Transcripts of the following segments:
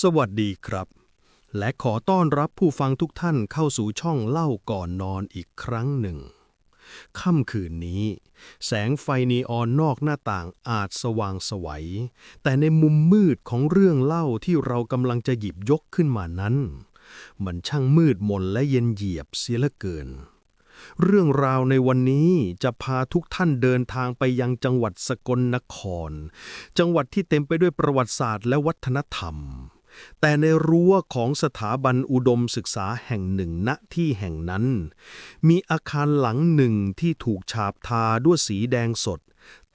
สวัสดีครับ และขอต้อนรับผู้ฟังทุกท่านเข้าสู่ช่องเล่าก่อนนอนอีกครั้งหนึ่ง ค่ำคืนนี้ แสงไฟนีออนนอกหน้าต่างอาจสว่างสวัย แต่ในมุมมืดของเรื่องเล่าที่เรากำลังจะหยิบยกขึ้นมานั้น มันช่างมืดมนและเย็นเหยียบเสียเหลือเกิน เรื่องราวในวันนี้จะพาทุกท่านเดินทางไปยังจังหวัดสกลนคร จังหวัดที่เต็มไปด้วยประวัติศาสตร์และวัฒนธรรม แต่ในรั้วของสถาบันอุดมศึกษาแห่งหนึ่งณที่แห่งนั้น มีอาคารหลังหนึ่งที่ถูกฉาบทาด้วยสีแดงสด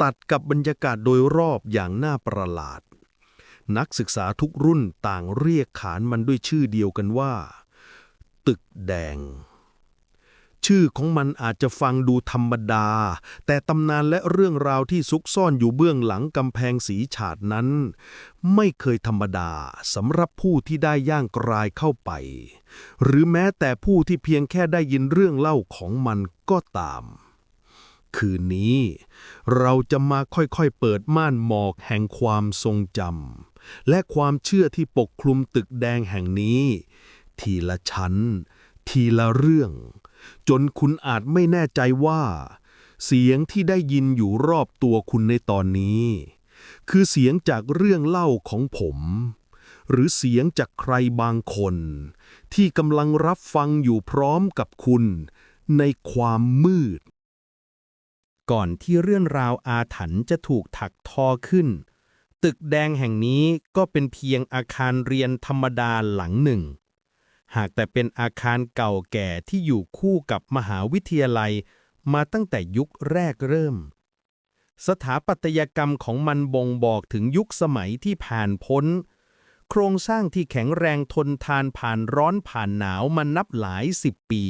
ตัดกับบรรยากาศโดยรอบอย่างน่าประหลาด นักศึกษาทุกรุ่นต่างเรียกขานมันด้วยชื่อเดียวกันว่า ตึกแดง ชื่อของมันอาจจะฟังดูธรรมดา แต่ตำนานและเรื่องราวที่ซุกซ่อนอยู่เบื้องหลังกำแพงสีฉาดนั้น ไม่เคยธรรมดาสำหรับผู้ที่ได้ย่างกรายเข้าไป หรือแม้แต่ผู้ที่เพียงแค่ได้ยินเรื่องเล่าของมันก็ตาม คืนนี้ เราจะมาค่อยๆเปิดม่านหมอกแห่งความทรงจำและความเชื่อที่ปกคลุมตึกแดงแห่งนี้ ทีละชั้น ทีละเรื่อง จนคุณอาจไม่แน่ใจว่า เสียงที่ได้ยินอยู่รอบตัวคุณในตอนนี้ คือเสียงจากเรื่องเล่าของผม หรือเสียงจากใครบางคน ที่กำลังรับฟังอยู่พร้อมกับคุณในความมืด ก่อนที่เรื่องราวอาถรรพ์จะถูกถักทอขึ้น ตึกแดงแห่งนี้ก็เป็นเพียงอาคารเรียนธรรมดาหลังหนึ่ง หากแต่เป็นอาคารเก่าแก่ที่อยู่คู่กับมหาวิทยาลัยมาตั้งแต่ยุคแรกเริ่ม สถาปัตยกรรมของมันบ่งบอกถึงยุคสมัยที่ผ่านพ้น โครงสร้างที่แข็งแรงทนทานผ่านร้อนผ่านหนาวมานับหลายสิบปี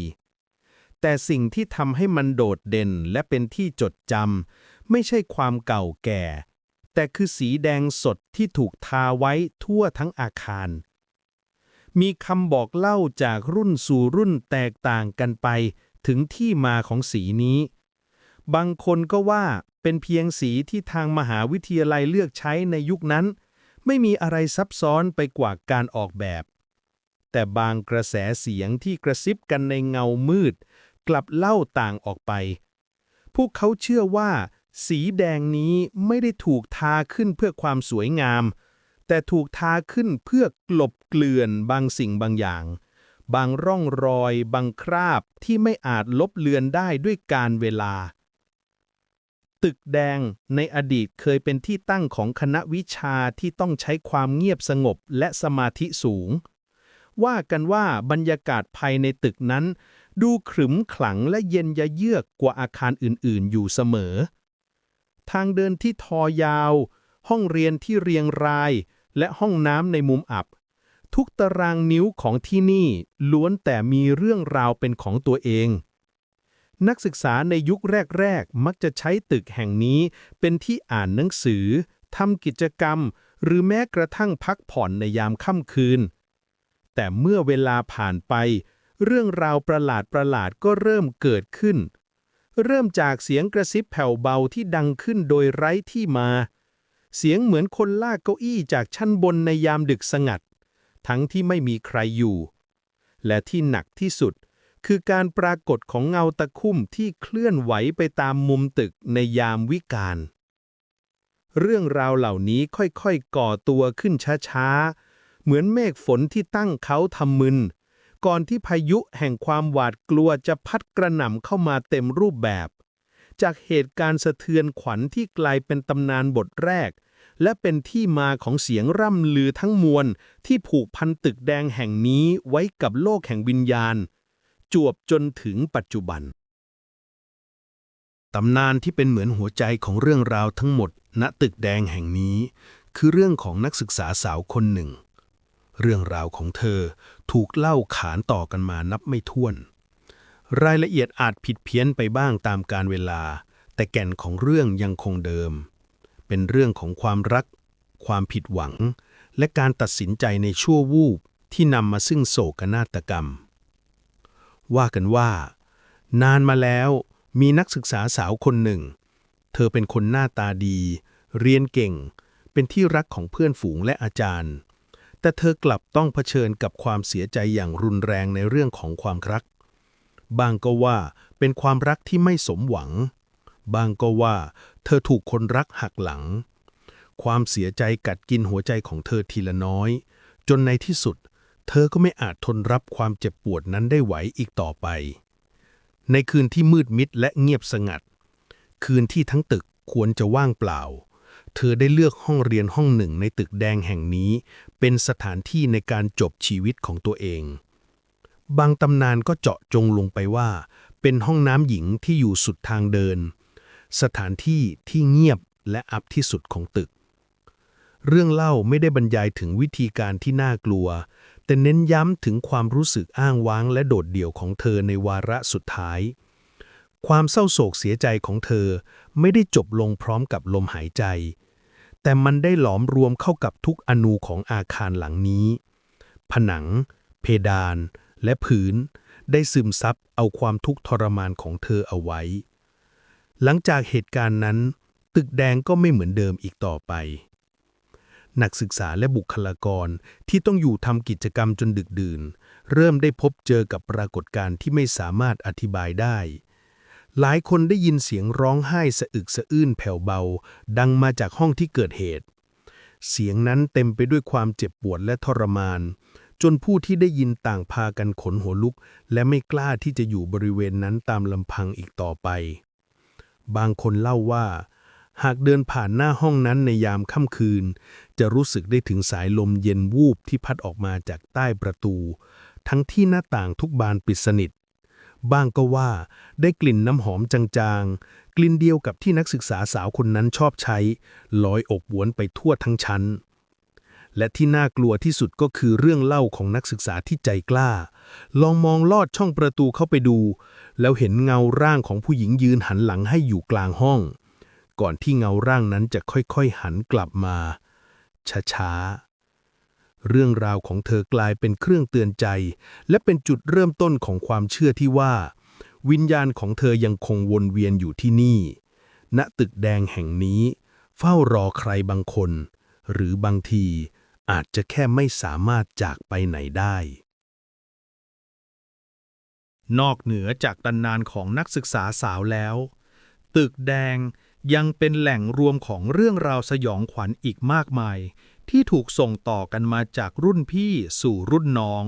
แต่สิ่งที่ทำให้มันโดดเด่นและเป็นที่จดจำไม่ใช่ความเก่าแก่ แต่คือสีแดงสดที่ถูกทาไว้ทั่วทั้งอาคาร มีคำบอกเล่าจากรุ่นสู่รุ่นแตกต่างกันไป ถึงที่มาของสีนี้ บางคนก็ว่าเป็นเพียงสีที่ทางมหาวิทยาลัยเลือกใช้ในยุคนั้น ไม่มีอะไรซับซ้อนไปกว่าการออกแบบ แต่บางกระแสเสียงที่กระซิบกันในเงามืด กลับเล่าต่างออกไป พวกเขาเชื่อว่า สีแดงนี้ไม่ได้ถูกทาขึ้นเพื่อความสวยงาม แต่ถูกทาขึ้นเพื่อกลบเกลื่อนบางสิ่งบางอย่าง บางร่องรอย บางคราบที่ไม่อาจลบเลือนได้ด้วยการเวลา ตึกแดงในอดีตเคยเป็นที่ตั้งของคณะวิชาที่ต้องใช้ความเงียบสงบและสมาธิสูง ว่ากันว่าบรรยากาศภายในตึกนั้น ดูขรึมขลังและเย็นยะเยือกกว่าอาคารอื่นๆ อยู่เสมอ ทางเดินที่ทอยาวห้องเรียนที่เรียงราย และห้องน้ำในมุมอับ ทุกตารางนิ้วของที่นี่ล้วนแต่มีเรื่องราวเป็นของตัวเอง นักศึกษาในยุคแรก ๆ มักจะใช้ตึกแห่งนี้เป็นที่อ่านหนังสือทำกิจกรรม หรือแม้กระทั่งพักผ่อนในยามค่ำคืน แต่เมื่อเวลาผ่านไป เรื่องราวประหลาดประหลาดก็เริ่มเกิดขึ้น เริ่มจากเสียงกระซิบแผ่วเบาที่ดังขึ้นโดยไร้ที่มา เสียงเหมือนคนลากเก้าอี้จากชั้นบนในยามดึกสงัด ทั้งที่ไม่มีใครอยู่ และที่หนักที่สุด คือการปรากฏของเงาตะคุ่มที่เคลื่อนไหวไปตามมุมตึกในยามวิกาลเรื่องราวเหล่านี้ค่อยๆก่อตัวขึ้นช้าๆ เหมือนเมฆฝนที่ตั้งเขาทำมึน ก่อนที่พายุแห่งความหวาดกลัวจะพัดกระหน่ำเข้ามาเต็มรูปแบบ จากเหตุการณ์สะเทือนขวัญที่กลายเป็นตำนานบทแรก และเป็นที่มาของเสียงร่ำลือทั้งมวล ที่ผูกพันตึกแดงแห่งนี้ไว้กับโลกแห่งวิญญาณ จวบจนถึงปัจจุบันตำนานที่เป็นเหมือนหัวใจของเรื่องราวทั้งหมด ณตึกแดงแห่งนี้ คือเรื่องของนักศึกษาสาวคนหนึ่ง เรื่องราวของเธอถูกเล่าขานต่อกันมานับไม่ถ้วน รายละเอียดอาจผิดเพี้ยนไปบ้างตามการเวลา แต่แก่นของเรื่องยังคงเดิม เป็นเรื่องของความรัก ความผิดหวัง และการตัดสินใจในชั่ววูบที่นำมาซึ่งโศกนาฏกรรม ว่ากันว่า นานมาแล้วมีนักศึกษาสาวคนหนึ่ง เธอเป็นคนหน้าตาดี เรียนเก่ง เป็นที่รักของเพื่อนฝูงและอาจารย์ แต่เธอกลับต้องเผชิญกับความเสียใจอย่างรุนแรงในเรื่องของความรัก บางก็ว่าเป็นความรักที่ไม่สมหวัง บางก็ว่า เธอถูกคนรักหักหลัง ความเสียใจกัดกินหัวใจของเธอทีละน้อย จนในที่สุด เธอก็ไม่อาจทนรับความเจ็บปวดนั้นได้ไหวอีกต่อไป ในคืนที่มืดมิดและเงียบสงัด คืนที่ทั้งตึกควรจะว่างเปล่า เธอได้เลือกห้องเรียนห้องหนึ่งในตึกแดงแห่งนี้ เป็นสถานที่ในการจบชีวิตของตัวเอง บางตำนานก็เจาะจงลงไปว่า เป็นห้องน้ำหญิงที่อยู่สุดทางเดิน สถานที่ที่เงียบและอับที่สุดของตึก เรื่องเล่าไม่ได้บรรยายถึงวิธีการที่น่ากลัว แต่เน้นย้ำถึงความรู้สึกอ้างว้างและโดดเดี่ยวของเธอในวาระสุดท้าย ความเศร้าโศกเสียใจของเธอไม่ได้จบลงพร้อมกับลมหายใจ แต่มันได้หลอมรวมเข้ากับทุกอนูของอาคารหลังนี้ ผนัง เพดาน และพื้นได้ซึมซับเอาความทุกข์ทรมานของเธอเอาไว้ หลังจากเหตุการณ์นั้น ตึกแดงก็ไม่เหมือนเดิมอีกต่อไป นักศึกษาและบุคลากรที่ต้องอยู่ทำกิจกรรมจนดึกดื่น เริ่มได้พบเจอกับปรากฏการณ์ที่ไม่สามารถอธิบายได้ หลายคนได้ยินเสียงร้องไห้สะอึกสะอื้นแผ่วเบา ดังมาจากห้องที่เกิดเหตุ เสียงนั้นเต็มไปด้วยความเจ็บปวดและทรมาน จนผู้ที่ได้ยินต่างพากันขนหัวลุก และไม่กล้าที่จะอยู่บริเวณนั้นตามลำพังอีกต่อไป บางคนเล่าว่า หากเดินผ่านหน้าห้องนั้นในยามค่ำคืน จะรู้สึกได้ถึงสายลมเย็นวูบที่พัดออกมาจากใต้ประตู ทั้งที่หน้าต่างทุกบานปิดสนิทบ้างก็ว่าได้กลิ่นน้ำหอมจางๆ กลิ่นเดียวกับที่นักศึกษาสาวคนนั้นชอบใช้ลอยอบหวนไปทั่วทั้งชั้น และที่น่ากลัวที่สุดก็คือเรื่องเล่าของนักศึกษาที่ใจกล้า ลองมองลอดช่องประตูเข้าไปดู แล้วเห็นเงาร่างของผู้หญิงยืนหันหลังให้อยู่กลางห้อง ก่อนที่เงาร่างนั้นจะค่อยๆหันกลับมา ช้าๆ เรื่องราวของเธอกลายเป็นเครื่องเตือนใจ และเป็นจุดเริ่มต้นของความเชื่อที่ว่า วิญญาณของเธอยังคงวนเวียนอยู่ที่นี่ ณตึกแดงแห่งนี้ เฝ้ารอใครบางคน หรือบางที อาจจะแค่ไม่สามารถจากไปไหนได้ นอกเหนือจากตำนานของนักศึกษาสาวแล้ว ตึกแดงยังเป็นแหล่งรวมของเรื่องราวสยองขวัญอีกมากมาย ที่ถูกส่งต่อกันมาจากรุ่นพี่สู่รุ่นน้อง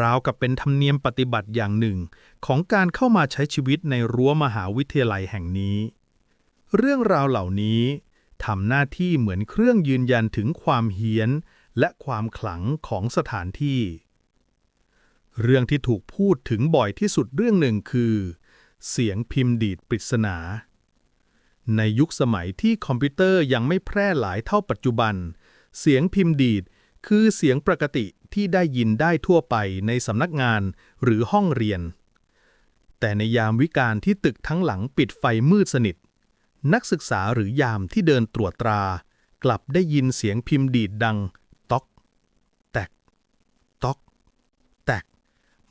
ราวกับเป็นธรรมเนียมปฏิบัติอย่างหนึ่ง ของการเข้ามาใช้ชีวิตในรั้วมหาวิทยาลัยแห่งนี้ เรื่องราวเหล่านี้ ทำหน้าที่เหมือนเครื่องยืนยันถึงความเฮี้ยน และความขลังของสถานที่ เรื่องที่ถูกพูดถึงบ่อยที่สุดเรื่องหนึ่งคือ เสียงพิมพ์ดีดปริศนา ในยุคสมัยที่คอมพิวเตอร์ยังไม่แพร่หลายเท่าปัจจุบัน เสียงพิมพ์ดีดคือเสียงปกติที่ได้ยินได้ทั่วไปในสำนักงานหรือห้องเรียน แต่ในยามวิกาลที่ตึกทั้งหลังปิดไฟมืดสนิท นักศึกษาหรือยามที่เดินตรวจตรา กลับได้ยินเสียงพิมพ์ดีดดัง ต๊อก แตก ต๊อก แตก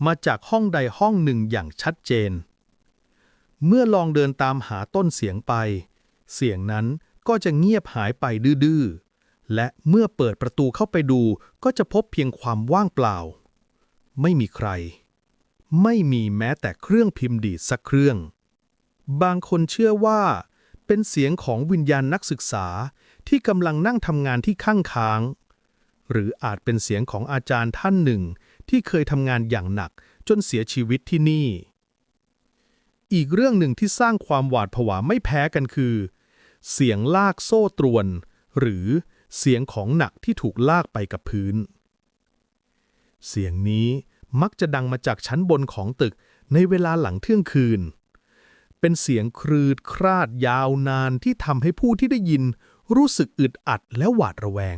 มาจากห้องใดห้องหนึ่งอย่างชัดเจน เมื่อลองเดินตามหาต้นเสียงไป เสียงนั้นก็จะเงียบหายไปดื้อๆ และเมื่อเปิดประตูเข้าไปดูก็จะพบเพียงความว่างเปล่า ไม่มีใคร ไม่มีแม้แต่เครื่องพิมพ์ดีดสักเครื่อง บางคนเชื่อว่า เป็นเสียงของวิญญาณนักศึกษาที่กำลังนั่งทำงานที่ข้างค้าง หรืออาจเป็นเสียงของอาจารย์ท่านหนึ่ง ที่เคยทำงานอย่างหนักจนเสียชีวิตที่นี่ อีกเรื่องหนึ่งที่สร้างความหวาดผวาไม่แพ้กันคือ เสียงลากโซ่ตรวน หรือเสียงของหนักที่ถูกลากไปกับพื้น เสียงนี้มักจะดังมาจากชั้นบนของตึกในเวลาหลังเที่ยงคืน เป็นเสียงครืดคราดยาวนานที่ทำให้ผู้ที่ได้ยินรู้สึกอึดอัดและหวาดระแวง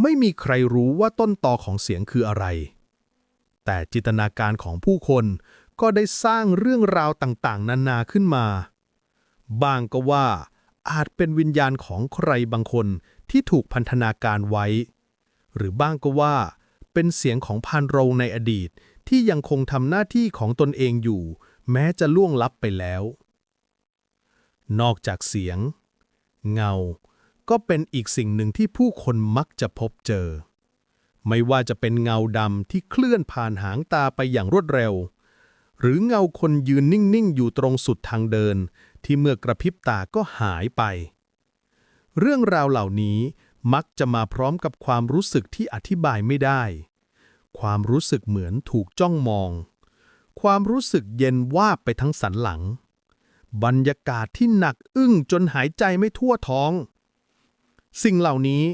ไม่มีใครรู้ว่าต้นตอของเสียงคืออะไร แต่จินตนาการของผู้คนก็ได้สร้างเรื่องราวต่างๆ นานาขึ้นมา บางก็ว่าอาจเป็นวิญญาณของใครบางคนที่ถูกพันธนาการไว้ หรือบ้างก็ว่า เป็นเสียงของพานโรงในอดีตที่ยังคงทำหน้าที่ของตนเองอยู่ แม้จะล่วงลับไปแล้ว นอกจากเสียง เงา ก็เป็นอีกสิ่งหนึ่งที่ผู้คนมักจะพบเจอ ไม่ว่าจะเป็นเงาดำที่เคลื่อนผ่านหางตาไปอย่างรวดเร็ว หรือเงาคนยืนนิ่ง ๆ อยู่ตรงสุดทางเดิน ที่เมื่อกระพริบตาก็หายไป เรื่องราวเหล่านี้มักจะมาพร้อมกับความรู้สึกที่อธิบายไม่ได้ ความรู้สึกเหมือนถูกจ้องมอง ความรู้สึกเย็นวาบไปทั้งสันหลัง บรรยากาศที่หนักอึ้งจนหายใจไม่ทั่วท้อง สิ่งเหล่านี้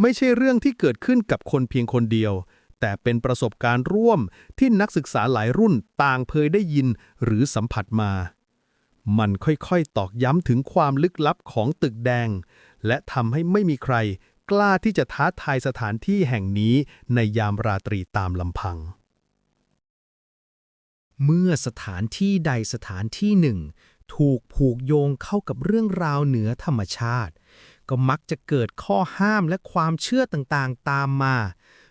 ไม่ใช่เรื่องที่เกิดขึ้นกับคนเพียงคนเดียว แต่เป็นประสบการณ์ร่วมที่นักศึกษาหลายรุ่นต่างเคยได้ยินหรือสัมผัสมา มันค่อยๆ ตอกย้ำถึงความลึกลับของตึกแดง และทำให้ไม่มีใครกล้าที่จะท้าทายสถานที่แห่งนี้ในยามราตรีตามลำพัง เมื่อสถานที่ใดสถานที่หนึ่ง ถูกผูกโยงเข้ากับเรื่องราวเหนือธรรมชาติ ก็มักจะเกิดข้อห้ามและความเชื่อต่างๆตามมา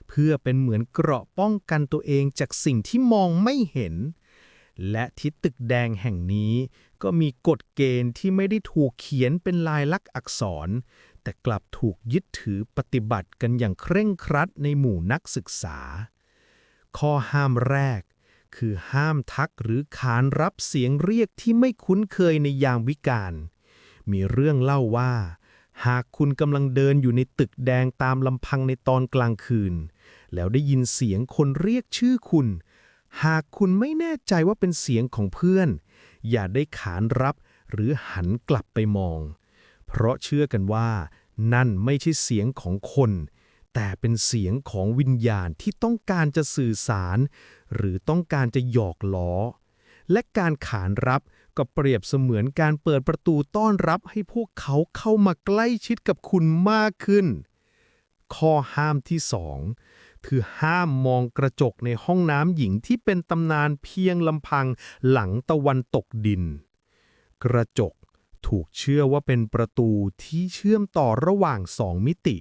เพื่อเป็นเหมือนเกราะป้องกันตัวเองจากสิ่งที่มองไม่เห็น และที่ตึกแดงแห่งนี้ ก็มีกฎเกณฑ์ที่ไม่ได้ถูกเขียนเป็นลายลักษณ์อักษร แต่กลับถูกยึดถือปฏิบัติกันอย่างเคร่งครัดในหมู่นักศึกษา ข้อห้ามแรก คือห้ามทักหรือขานรับเสียงเรียกที่ไม่คุ้นเคยในยามวิกาล มีเรื่องเล่าว่า หากคุณกำลังเดินอยู่ในตึกแดงตามลำพังในตอนกลางคืน แล้วได้ยินเสียงคนเรียกชื่อคุณ หากคุณไม่แน่ใจว่าเป็นเสียงของเพื่อน อย่าได้ขานรับหรือหันกลับไปมอง เพราะเชื่อกันว่า นั่นไม่ใช่เสียงของคน แต่เป็นเสียงของวิญญาณที่ต้องการจะสื่อสาร หรือต้องการจะหยอกล้อ และการขานรับก็เปรียบเสมือนการเปิดประตูต้อนรับให้พวกเขาเข้ามาใกล้ชิดกับคุณมากขึ้น ข้อห้ามที่สองคือห้ามมองกระจกในห้องน้ำหญิงที่เป็นตำนานเพียงลำพังหลังตะวันตกดิน กระจกถูกเชื่อว่าเป็นประตูที่เชื่อมต่อระหว่างสองมิติ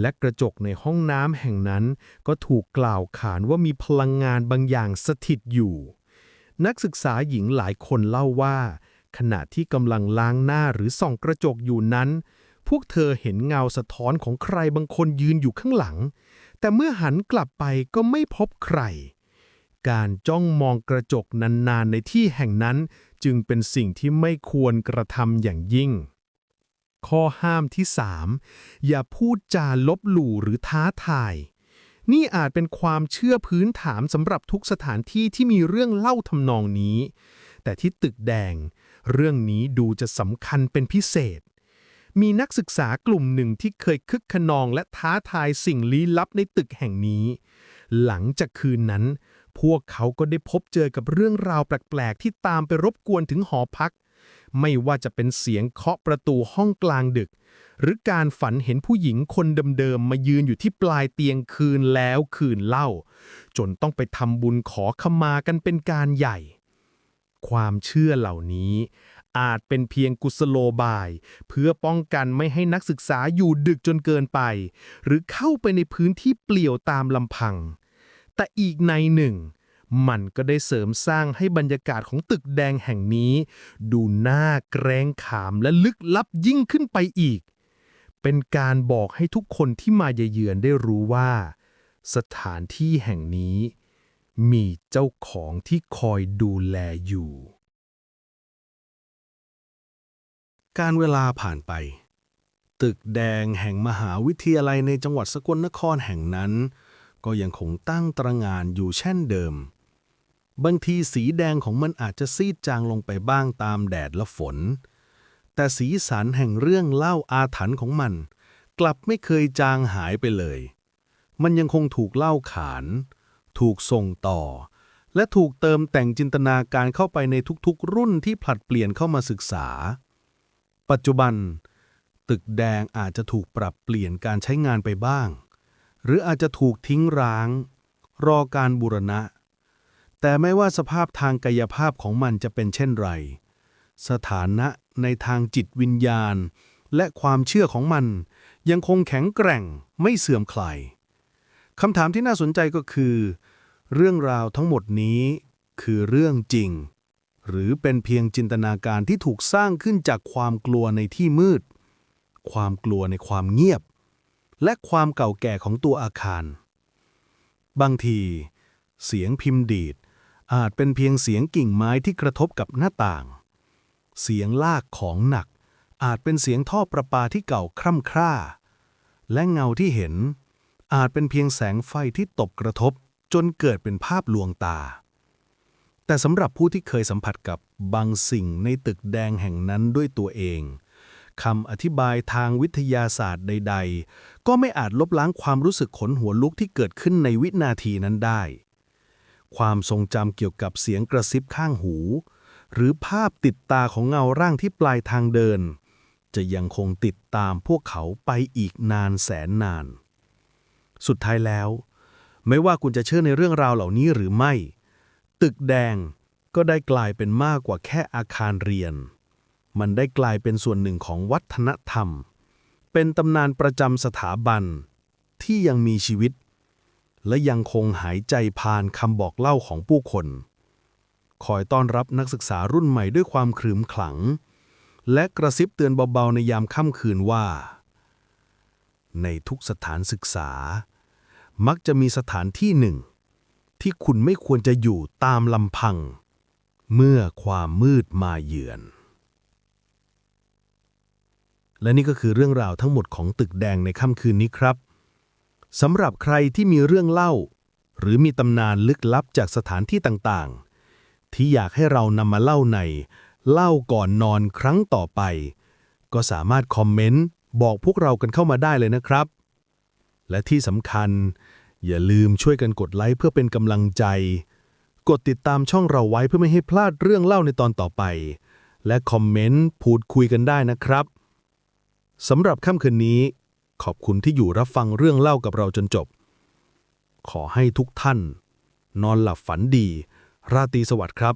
และกระจกในห้องน้ำแห่งนั้น ก็ถูกกล่าวขานว่ามีพลังงานบางอย่างสถิตอยู่ นักศึกษาหญิงหลายคนเล่าว่า ขณะที่กำลังล้างหน้าหรือส่องกระจกอยู่นั้น พวกเธอเห็นเงาสะท้อนของใครบางคนยืนอยู่ข้างหลัง แต่เมื่อหันกลับไปก็ไม่พบใคร การจ้องมองกระจกนานๆในที่แห่งนั้น จึงเป็นสิ่งที่ไม่ควรกระทำอย่างยิ่ง ข้อห้ามที่ 3 อย่าพูดจาลบหลู่หรือท้าทาย นี่อาจเป็นความเชื่อพื้นฐานสำหรับทุกสถานที่ที่มีเรื่องเล่าทำนองนี้ แต่ที่ตึกแดง เรื่องนี้ดูจะสำคัญเป็นพิเศษ มีนักศึกษากลุ่มหนึ่งที่เคยคึกขนองและท้าทายสิ่งลี้ลับในตึกแห่งนี้ หลังจากคืนนั้น พวกเขาก็ได้พบเจอกับเรื่องราวแปลกๆ ที่ตามไปรบกวนถึงหอพัก ไม่ว่าจะเป็นเสียงเคาะประตูห้องกลางดึก หรือการฝันเห็นผู้หญิงคนเดิมๆมายืนอยู่ที่ปลายเตียงคืนแล้วคืนเล่า จนต้องไปทำบุญขอขมากันเป็นการใหญ่ ความเชื่อเหล่านี้ อาจเป็นเพียงกุศโลบาย เพื่อป้องกันไม่ให้นักศึกษาอยู่ดึกจนเกินไป หรือเข้าไปในพื้นที่เปลี่ยวตามลำพัง แต่อีกในหนึ่ง มันก็ได้เสริมสร้างให้บรรยากาศของตึกแดงแห่งนี้ ดูน่าเกรงขามและลึกลับยิ่งขึ้นไปอีก เป็นการบอกให้ทุกคนที่มาเยือนได้รู้ว่า สถานที่แห่งนี้ มีเจ้าของที่คอยดูแลอยู่ การเวลาผ่านไป ตึกแดงแห่งมหาวิทยาลัยในจังหวัดสกลนครแห่งนั้นก็ยังคงตั้งตระงานอยู่เช่นเดิม บางทีสีแดงของมันอาจจะซีดจางลงไปบ้างตามแดดและฝน แต่สีสันแห่งเรื่องเล่าอาถรรพ์ของมัน กลับไม่เคยจางหายไปเลย มันยังคงถูกเล่าขาน ถูกส่งต่อ และถูกเติมแต่งจินตนาการเข้าไปในทุกๆ รุ่นที่ผลัดเปลี่ยนเข้ามาศึกษา ปัจจุบัน ตึกแดงอาจจะถูกปรับเปลี่ยนการใช้งานไปบ้าง หรืออาจจะถูกทิ้งร้าง รอการบูรณะ แต่ไม่ว่าสภาพทางกายภาพของมันจะเป็นเช่นไร สถานะในทางจิตวิญญาณ และความเชื่อของมัน ยังคงแข็งแกร่งไม่เสื่อมคลายคำถามที่น่าสนใจก็คือ เรื่องราวทั้งหมดนี้คือเรื่องจริง หรือเป็นเพียงจินตนาการที่ถูกสร้างขึ้นจากความกลัวในที่มืด ความกลัวในความเงียบ และความเก่าแก่ของตัวอาคาร บางที เสียงพิมพ์ดีด อาจเป็นเพียงเสียงกิ่งไม้ที่กระทบกับหน้าต่าง เสียงลากของหนัก อาจเป็นเสียงท่อประปาที่เก่าคร่ำคร่า และเงาที่เห็น อาจเป็นเพียงแสงไฟที่ตบกระทบ จนเกิดเป็นภาพลวงตา แต่สำหรับผู้ที่เคยสัมผัสกับบางสิ่งในตึกแดงแห่งนั้นด้วยตัวเองคำอธิบายทางวิทยาศาสตร์ใด ๆ ก็ไม่อาจลบล้างความรู้สึกขนหัวลุกที่เกิดขึ้นในวินาทีนั้นได้ ความทรงจำเกี่ยวกับเสียงกระซิบข้างหู หรือภาพติดตาของเงาร่างที่ปลายทางเดิน จะยังคงติดตามพวกเขาไปอีกนานแสนนาน สุดท้ายแล้ว ไม่ว่าคุณจะเชื่อในเรื่องราวเหล่านี้หรือไม่ ตึกแดงก็ได้กลายเป็นมากกว่าแค่อาคารเรียน มันได้กลายเป็นส่วนหนึ่งของวัฒนธรรม เป็นตำนานประจำสถาบันที่ยังมีชีวิต และยังคงหายใจผ่านคำบอกเล่าของผู้คน คอยต้อนรับนักศึกษารุ่นใหม่ด้วยความขรึมขลัง และกระซิบเตือนเบาๆในยามค่ำคืนว่า ในทุกสถานศึกษา มักจะมีสถานที่หนึ่ง ที่คุณไม่ควรจะอยู่ตามลำพัง เมื่อความมืดมาเยือนและนี่ก็คือเรื่องราวทั้งหมดของตึกแดงในค่ำคืนนี้ครับ สำหรับใครที่มีเรื่องเล่า หรือมีตำนานลึกลับจากสถานที่ต่างๆ ที่อยากให้เรานำมาเล่าใน เล่าก่อนนอนครั้งต่อไป ก็สามารถคอมเมนต์บอกพวกเรากันเข้ามาได้เลยนะครับ และที่สำคัญ อย่าลืมช่วยกันกดไลค์เพื่อเป็นกำลังใจ กดติดตามช่องเราไว้เพื่อไม่ให้พลาดเรื่องเล่าในตอนต่อไป และคอมเมนต์พูดคุยกันได้นะครับสำหรับค่ำคืนนี้ ขอบคุณที่อยู่รับฟังเรื่องเล่ากับเราจนจบ ขอให้ทุกท่าน นอนหลับฝันดี ราตรีสวัสดิ์ครับ